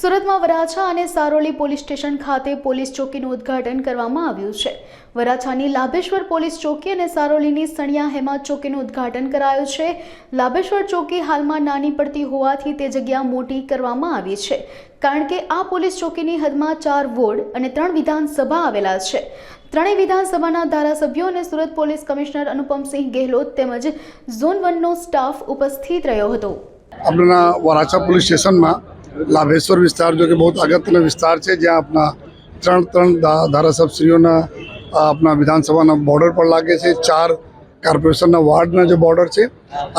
સુરતમાં વરાછા અને Saroli police station ખાતે પોલીસ ચોકીનું ઉદ્ઘાટન કરવામાં આવ્યું છે. વરાછાની લાભેશ્વર પોલીસ ચોકી અને સારોલીની સણિયા હેમા ચોકીનું ઉદ્ઘાટન કરાયું છે. લાભેશ્વર ચોકી હાલમાં નાની પડતી હોવાથી તે જગ્યા મોટી કરવામાં આવી છે. કારણ કે આ પોલીસ ચોકીની હદમાં ચાર વોર્ડ અને ત્રણ વિધાનસભા આવેલા છે. ત્રણેય વિધાનસભાના ધારાસભ્યો અને સુરત પોલીસ કમિશનર અનુપમસિંહ ગેહલોત તેમજ ઝોન વનનો સ્ટાફ ઉપસ્થિત રહ્યો હતો. આપણા વરાછા પોલીસ સ્ટેશનમાં લાભેશ્વર વિસ્તાર, જો કે બહુ અગત્યનો વિસ્તાર છે, જ્યાં આપણા ત્રણ ત્રણ ધારાસભશ્રીઓના આપણા વિધાનસભાના બોર્ડર પર લાગે છે. ચાર કોર્પોરેશનના વાર્ડના જે બોર્ડર છે,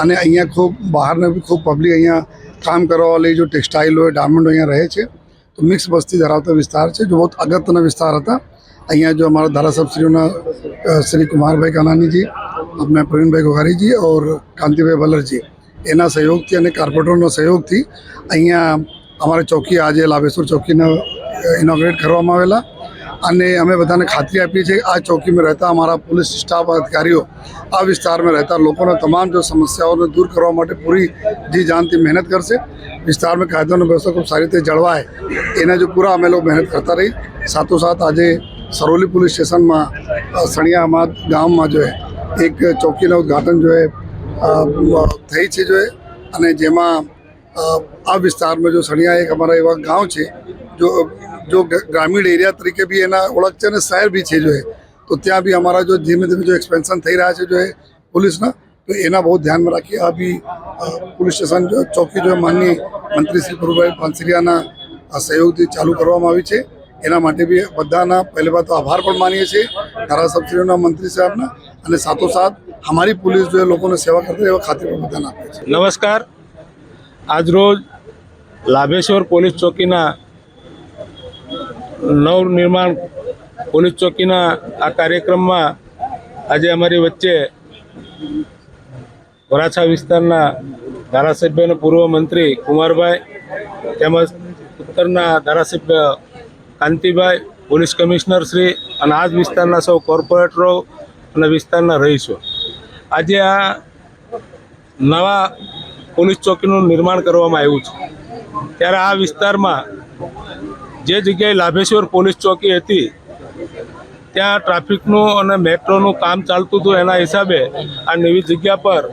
અને અહીંયા ખૂબ બહારના બી ખૂબ પબ્લિક અહીંયા કામ કરવાવાળી જો ટેક્સટાઇલ હોય, ડાયમંડ અહીંયા રહે છે. તો મિક્સ વસ્તી ધરાવતો વિસ્તાર છે, જો બહુ અગત્યના વિસ્તાર હતા. અહીંયા જો અમારા ધારાસભશ્રીઓના શ્રી કુમારભાઈ કાનાનીજી अपने પ્રવીણભાઈ भाई ઓર કાંતિભાઈ और એના સહયોગથી અને કાર્પોરેટરના સહયોગથી અહીંયા અમારી ચોકી આજે લાભેશ્વર ચોકીને ઇનોગ્રેટ કરવામાં આવેલા. અને અમે બધાને ખાતરી આપી છે આ ચોકીમાં રહેતા અમારા પોલીસ સ્ટાફ, અધિકારીઓ આ વિસ્તારમાં રહેતા લોકોના તમામ જો સમસ્યાઓને દૂર કરવા માટે પૂરી જી જાનથી મહેનત કરશે. વિસ્તારમાં કાયદાનો વ્યવસ્થા ખૂબ સારી રીતે જળવાય. એના જો પૂરા અમે લોકો મહેનત કરતા રહી. સાથોસાથ આજે સરોલી પોલીસ સ્ટેશનમાં સણિયામાં, ગામમાં જો એક ચોકીનું ઉદ્ઘાટન જો થઈ છે જો અને જેમાં આ વિસ્તારમાં જો સણિયા એક અમારા એવા ગાંવ છે, જો જો ગ્રામીણ એરિયા તરીકે બી એના ઓળખ છે અને શહેર બી છે જો એ, તો ત્યાં બી અમારા જો ધીમે ધીમે જો એક્સપેન્શન થઈ રહ્યા છે જો એ પોલીસના, તો એના બહુ ધ્યાનમાં રાખી આ બી પોલીસ સ્ટેશન જો ચોકી જો માનની મંત્રી શ્રી પ્રભુભાઈ પાનસરિયાના સહયોગથી ચાલુ કરવામાં આવી છે. એના માટે બી બધાના પહેલી વાત તો આભાર પણ માનીએ છીએ ધારાસભ્યોના મંત્રી સાહેબના અને સાથોસાથ અમારી પોલીસ જો લોકોને સેવા કરતી એવા ખાતરી પણ બધાને આપે છે નમસ્કાર. આજરોજ લાભેશ્વર પોલીસ ચોકીના નવનિર્માણ પોલીસ ચોકીના આ કાર્યક્રમમાં આજે અમારી વચ્ચે વરાછા વિસ્તારના ધારાસભ્ય અને પૂર્વ મંત્રી કુમારભાઈ તેમજ ઉત્તરના ધારાસભ્ય કાંતિભાઈ, પોલીસ કમિશનર શ્રી અને આ જ વિસ્તારના સૌ કોર્પોરેટરો અને વિસ્તારના રહીશો. આજે આ નવા પોલીસ ચોકીનું નિર્માણ કરવામાં આવ્યું છે. ત્યારે આ વિસ્તારમાં જે જગ્યાએ લાભેશ્વર પોલીસ ચોકી હતી, ત્યાં ટ્રાફિકનું અને મેટ્રોનું કામ ચાલતું હતું. એના હિસાબે આ નવી જગ્યા પર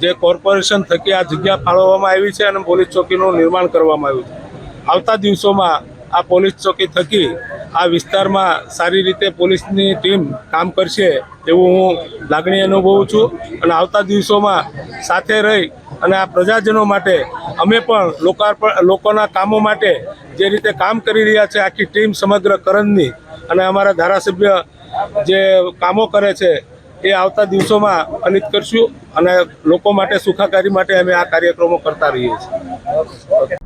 જે કોર્પોરેશન થકી આ જગ્યા ફાળવવામાં આવી છે અને પોલીસ ચોકીનું નિર્માણ કરવામાં આવ્યું છે. આવતા દિવસોમાં આ પોલીસ ચોકી થકી આ વિસ્તારમાં સારી રીતે પોલીસની ટીમ કામ કરશે એવું હું લાગણી અનુભવું છું. અને આવતા દિવસોમાં સાથે રહી અને આ પ્રજાજનો માટે અમે પણ લોકાર્પણ, લોકોના કામો માટે જે રીતે કામ કરી રહ્યા છે, આખી ટીમ સમગ્ર કરંજની અને અમારા ધારાસભ્ય જે કામો કરે છે, એ આવતા દિવસોમાં ફલિત કરશું અને લોકો માટે, સુખાકારી માટે અમે આ કાર્યક્રમો કરતા રહીએ છીએ.